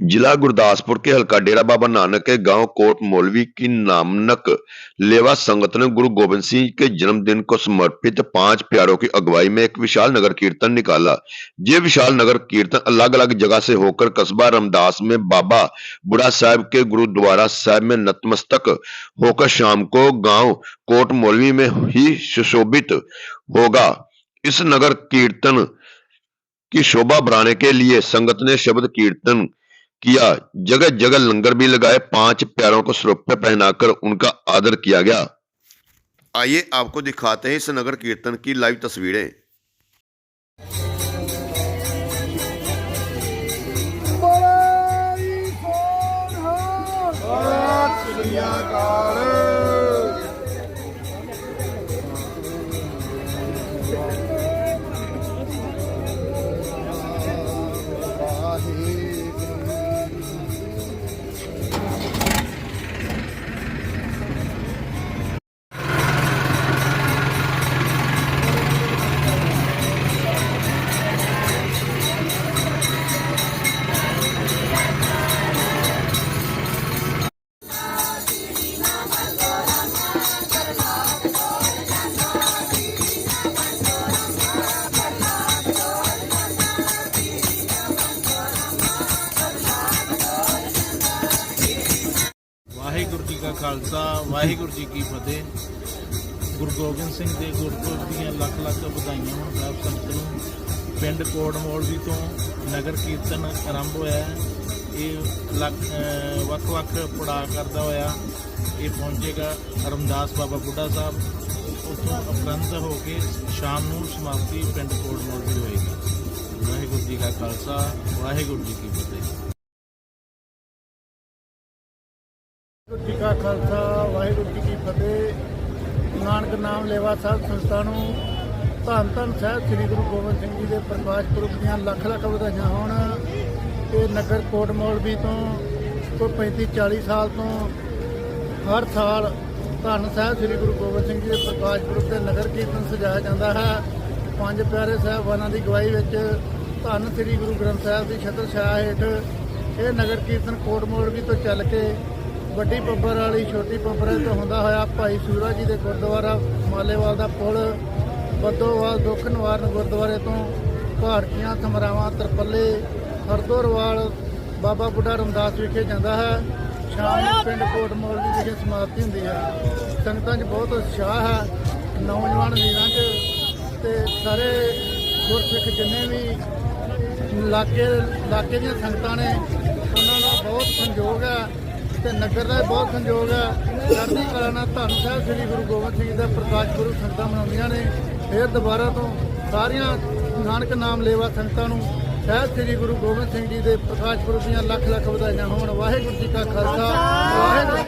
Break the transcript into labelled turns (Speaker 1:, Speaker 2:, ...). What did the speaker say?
Speaker 1: जिला गुरदासपुर के हल्का डेरा बाबा नानक के गाँव कोट मौलवी की नामनक लेवा संगत ने गुरु गोविंद सिंह के जन्मदिन को समर्पित पाँच प्यारों की अगुवाई में एक विशाल नगर कीर्तन निकाला। ये विशाल नगर कीर्तन अलग अलग जगह से होकर कस्बा रामदास में बाबा बुढ़ा साहब के गुरुद्वारा साहब में नतमस्तक होकर शाम को गाँव कोट मौलवी में ही सुशोभित होगा। इस नगर कीर्तन की शोभा बढ़ाने के लिए संगत ने शब्द कीर्तन किया जगह जगह लंगर भी लगाए पांच प्यारों को स्वरूप पहनाकर उनका आदर किया गया आइए आपको दिखाते हैं इस नगर कीर्तन की लाइव तस्वीरें
Speaker 2: ਖਾਲਸਾ, ਵਾਹਿਗੁਰੂ ਜੀ ਕੀ ਫਤਿਹ। ਗੁਰੂ ਗੋਬਿੰਦ ਸਿੰਘ ਦੇ ਗੁਰਪੁਰਬ ਦੀਆਂ ਲੱਖ ਲੱਖ ਵਧਾਈਆਂ ਹੋਣ ਸਭ ਸੰਗਤ ਨੂੰ ਪਿੰਡ ਕੋਟ ਮੋਲਵੀ ਤੋਂ ਨਗਰ ਕੀਰਤਨ ਆਰੰਭ ਹੋਇਆ ਇਹ ਲੱਖ ਵੱਖ-ਵੱਖ ਪੜਾਅ ਕਰਦਾ ਹੋਇਆ, ਇਹ ਪਹੁੰਚੇਗਾ ਰਮਦਾਸ ਬਾਬਾ ਬੁੱਢਾ ਸਾਹਿਬ। ਉੱਥੋਂ ਅਪਰੰਤ ਹੋ ਕੇ ਸ਼ਾਮ ਨੂੰ ਸਮਾਪਤੀ ਪਿੰਡ ਕੋਟ ਦੀ ਹੋਏਗੀ। ਵਾਹਿਗੁਰੂ ਜੀ ਕਾ ਖਾਲਸਾ, ਵਾਹਿਗੁਰੂ ਜੀ ਕੀ ਫਤਿਹ।
Speaker 3: ਵਾਹਿਗੁਰੂ ਜੀ ਕਾ ਖਾਲਸਾ, ਵਾਹਿਗੁਰੂ ਜੀ ਕੀ ਫਤਿਹ। ਨਾਨਕ ਨਾਮ ਲੇਵਾ ਸਾਹਿਬ ਸੰਸਥਾ ਨੂੰ ਧੰਨ ਧੰਨ ਸਾਹਿਬ, ਸ੍ਰੀ ਗੁਰੂ ਗੋਬਿੰਦ ਸਿੰਘ ਜੀ ਦੇ ਪ੍ਰਕਾਸ਼ ਪੁਰਬ ਦੀਆਂ ਲੱਖ ਲੱਖ ਵਧਾਈਆਂ ਹੋਣ। ਇਹ ਨਗਰ ਕੋਟ ਮੌਲਵੀ ਤੋਂ ਕੋਈ 35 40 ਸਾਲ ਤੋਂ ਹਰ ਸਾਲ ਧੰਨ ਸਾਹਿਬ, ਸ੍ਰੀ ਗੁਰੂ ਗੋਬਿੰਦ ਸਿੰਘ ਜੀ ਦੇ ਪ੍ਰਕਾਸ਼ ਪੁਰਬ ਤੇ ਨਗਰ ਕੀਰਤਨ ਸਜਾਇਆ ਜਾਂਦਾ ਹੈ। ਪੰਜ ਪਿਆਰੇ ਸਾਹਿਬਾਨਾਂ ਦੀ ਗਵਾਹੀ ਵਿੱਚ ਧੰਨ ਸ੍ਰੀ ਗੁਰੂ ਗ੍ਰੰਥ ਸਾਹਿਬ ਦੀ ਛਤਰ ਛਾਇਆ ਹੇਠ ਇਹ ਨਗਰ ਕੀਰਤਨ ਕੋਟ ਮੌਲਵੀ ਤੋਂ ਚੱਲ ਕੇ ਵੱਡੀ ਪੱਬਰ ਵਾਲੀ, ਛੋਟੀ ਪੰਬਰਾਂ ਤੋਂ ਹੁੰਦਾ ਹੋਇਆ ਭਾਈ ਸੂਰਾ ਜੀ ਦੇ ਗੁਰਦੁਆਰਾ, ਮਾਲੇਵਾਲ ਦਾ ਪੁਲ, ਬੱਦੋਵਾਲ, ਦੁੱਖ ਨਿਵਾਰਨ ਗੁਰਦੁਆਰੇ ਤੋਂ ਭਾਰਤੀਆਂ ਸਮਰਾਵਾਂ ਤਰਪੱਲੇ, ਹਰਦੋਰਵਾਲ, ਬਾਬਾ ਬੁੱਢਾ ਰਮਦਾਸ ਵਿਖੇ ਜਾਂਦਾ ਹੈ। ਸ਼ਾਮ ਨੂੰ ਪਿੰਡ ਕੋਟ ਮੌਲਵੀ ਵਿਖੇ ਸਮਾਪਤੀ ਹੁੰਦੀ ਹੈ। ਸੰਗਤਾਂ 'ਚ ਬਹੁਤ ਉਤਸ਼ਾਹ ਹੈ। ਨੌਜਵਾਨ ਵੀਰਾਂ 'ਚ ਤੇ ਸਾਰੇ ਗੁਰਸਿੱਖ ਜਿੰਨੇ ਵੀ ਇਲਾਕੇ ਇਲਾਕੇ ਦੀਆਂ ਸੰਗਤਾਂ ਨੇ, ਉਹਨਾਂ ਦਾ ਬਹੁਤ ਸੰਯੋਗ ਹੈ। ਤੇ ਨਗਰ ਦਾ ਬਹੁਤ ਸੰਯੋਗ ਹੈ। ਚੜ੍ਹਦੀ ਕਲਾ ਨਾਲ ਧੰਨ ਸਾਹਿਬ ਸ੍ਰੀ ਗੁਰੂ ਗੋਬਿੰਦ ਸਿੰਘ ਜੀ ਦਾ ਪ੍ਰਕਾਸ਼ ਪੁਰਬ ਸੰਗਤਾਂ ਮਨਾਉਂਦੀਆਂ ਨੇ। ਫਿਰ ਦੁਬਾਰਾ ਤੋਂ ਸਾਰੀਆਂ ਨਾਨਕ ਨਾਮ ਲੇਵਾ ਸੰਗਤਾਂ ਨੂੰ ਸਾਹਿਬ ਸ੍ਰੀ ਗੁਰੂ ਗੋਬਿੰਦ ਸਿੰਘ ਜੀ ਦੇ ਪ੍ਰਕਾਸ਼ ਪੁਰਬ ਦੀਆਂ ਲੱਖ ਲੱਖ ਵਧਾਈਆਂ ਹੋਣ। ਵਾਹਿਗੁਰੂ ਜੀ ਕਾ ਖਾਲਸਾ, ਵਾਹਿਗੁਰੂ